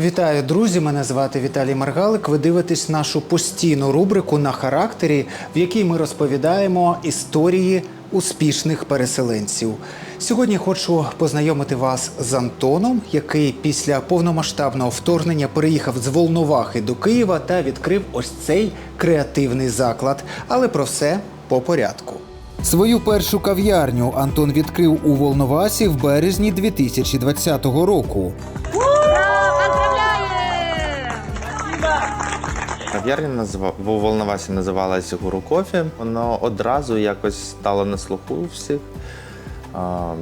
Вітаю, друзі! Мене звати Віталій Маргалик. Ви дивитесь нашу постійну рубрику на характері, в якій ми розповідаємо історії успішних переселенців. Сьогодні хочу познайомити вас з Антоном, який після повномасштабного вторгнення переїхав з Волновахи до Києва та відкрив ось цей креативний заклад. Але про все по порядку. Свою першу кав'ярню Антон відкрив у Волновасі в березні 2020 року. Кав'ярня Волновасі називалась Гуру Кофі. Воно одразу якось стало на слуху у всіх, а,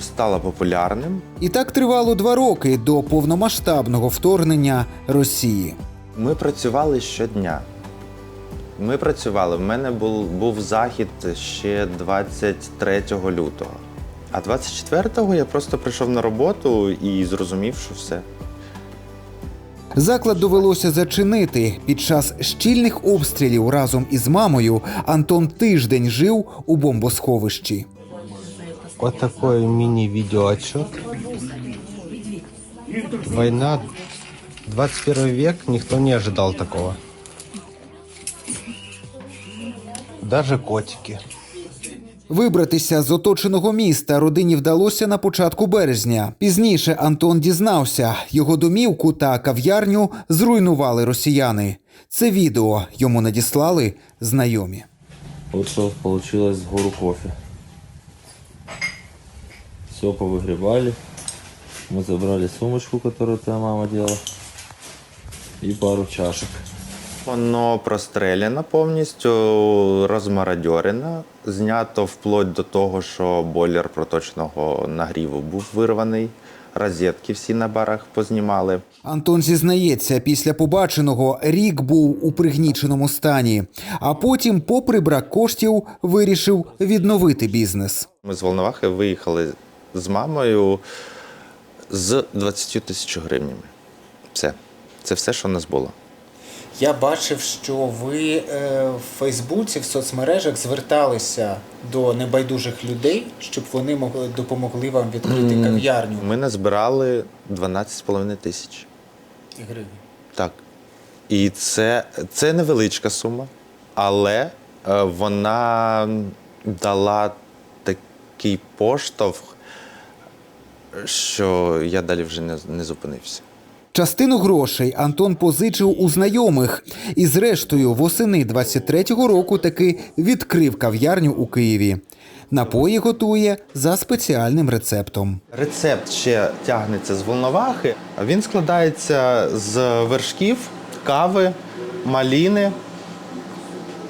стало популярним. І так тривало два роки до повномасштабного вторгнення Росії. Ми працювали щодня. Ми працювали. В мене був, був захід ще 23 лютого. А 24-го я просто прийшов на роботу і зрозумів, що все. Заклад довелося зачинити. Під час щільних обстрілів разом із мамою Антон тиждень жив у бомбосховищі. Вот такой мини-видеоотчет. Война, 21 век, никто не ожидал такого. Даже котики. Вибратися з оточеного міста родині вдалося на початку березня. Пізніше Антон дізнався, його домівку та кав'ярню зруйнували росіяни. Це відео йому надіслали знайомі. Вот что получилось с гору кофе. Все повыгребали. Мы забрали сумочку, которую твоя мама делала. И пару чашек. Воно простреляно повністю, розмарадьорено, знято вплоть до того, що бойлер проточного нагріву був вирваний, розетки всі на барах познімали. Антон зізнається, після побаченого рік був у пригніченому стані, а потім, попри брак коштів, вирішив відновити бізнес. Ми з Волновахи виїхали з мамою з 20 тисяч гривнями. Все. Це все, що в нас було. Я бачив, що ви е, в Фейсбуці, в соцмережах зверталися до небайдужих людей, щоб вони могли допомогли вам відкрити кав'ярню. Ми назбирали 12,5 тисяч. Гривень. Так. І це, це невеличка сума, але е, вона дала такий поштовх, що я далі вже не, не зупинився. Частину грошей Антон позичив у знайомих і, зрештою, восени 23-го року таки відкрив кав'ярню у Києві. Напої готує за спеціальним рецептом. Рецепт ще тягнеться з волновахи. Він складається з вершків, кави, маліни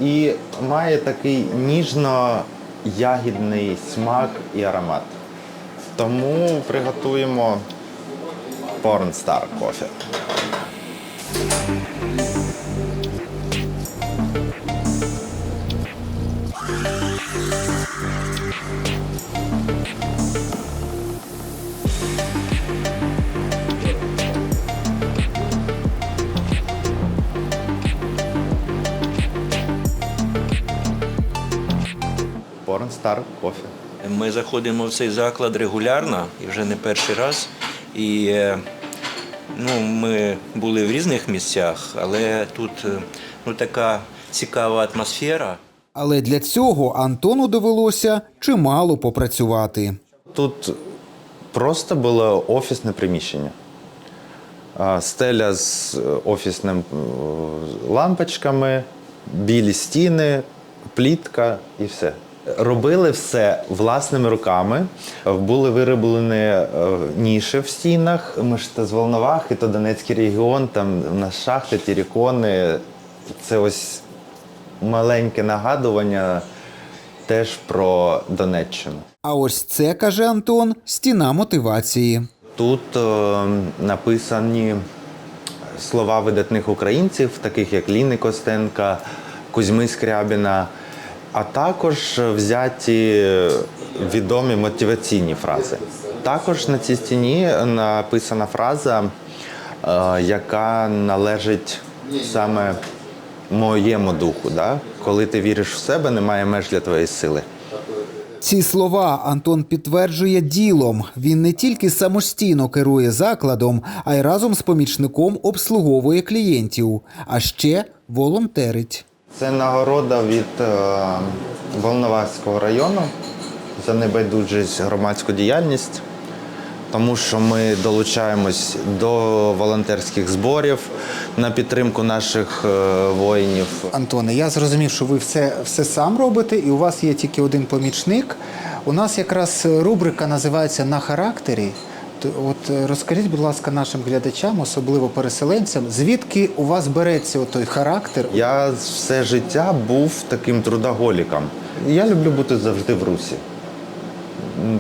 і має такий ніжно-ягідний смак і аромат. Тому приготуємо Pornstar кофе. Pornstar кофе. Ми заходимо в цей заклад регулярно і вже не перший раз. І е, ну, ми були в різних місцях, але тут е, ну, така цікава атмосфера. Але для цього Антону довелося чимало попрацювати. Тут просто було офісне приміщення. Стеля з е, офісними лампочками, білі стіни, плітка і все. Робили все власними руками. Були вироблені е, ніші в стінах. Ми ж то з Волновахи, то Донецький регіон, там у нас шахти, тірікони. Це ось маленьке нагадування теж про Донеччину. А ось це, каже Антон, стіна мотивації. Тут е, написані слова видатних українців, таких як Ліни Костенка, Кузьми Скрябіна, а також взяті відомі мотиваційні фрази. Також на цій стіні написана фраза, е, яка належить саме моєму духу. Да? Коли ти віриш в себе, немає меж для твоєї сили. Ці слова Антон підтверджує ділом. Він не тільки самостійно керує закладом, а й разом з помічником обслуговує клієнтів, а ще волонтерить. Це нагорода від е, Волноваського району за небайдужість громадську діяльність, тому що ми долучаємось до волонтерських зборів на підтримку наших е, воїнів. Антоне, я зрозумів, що ви все, все сам робите, і у вас є тільки один помічник. У нас якраз рубрика називається На характері. От е, розкажіть, будь ласка, нашим глядачам, особливо переселенцям, звідки у вас береться той характер? Я все життя був таким трудоголіком. Я люблю бути завжди в русі.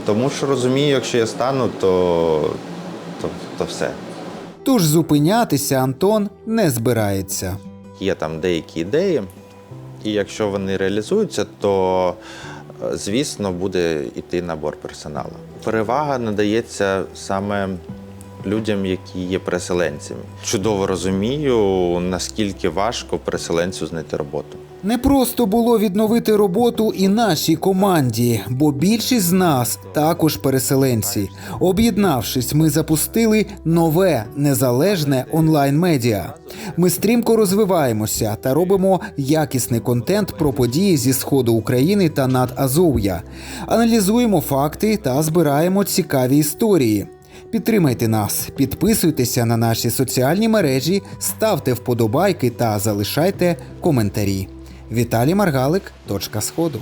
Тому що розумію, якщо я стану, то, то, то все. Тож зупинятися Антон не збирається. Є там деякі ідеї, і якщо вони реалізуються, то звісно буде йти набор персоналу. Перевага надається саме людям, які є переселенцями. Чудово розумію, наскільки важко переселенцю знайти роботу. Не просто було відновити роботу і нашій команді, бо більшість з нас також переселенці. Об'єднавшись, ми запустили нове незалежне онлайн-медіа. Ми стрімко розвиваємося та робимо якісний контент про події зі сходу України та над Азов'я. Аналізуємо факти та збираємо цікаві історії. Підтримайте нас, підписуйтеся на наші соціальні мережі, ставте вподобайки та залишайте коментарі. Віталій Маргалик, точка сходу.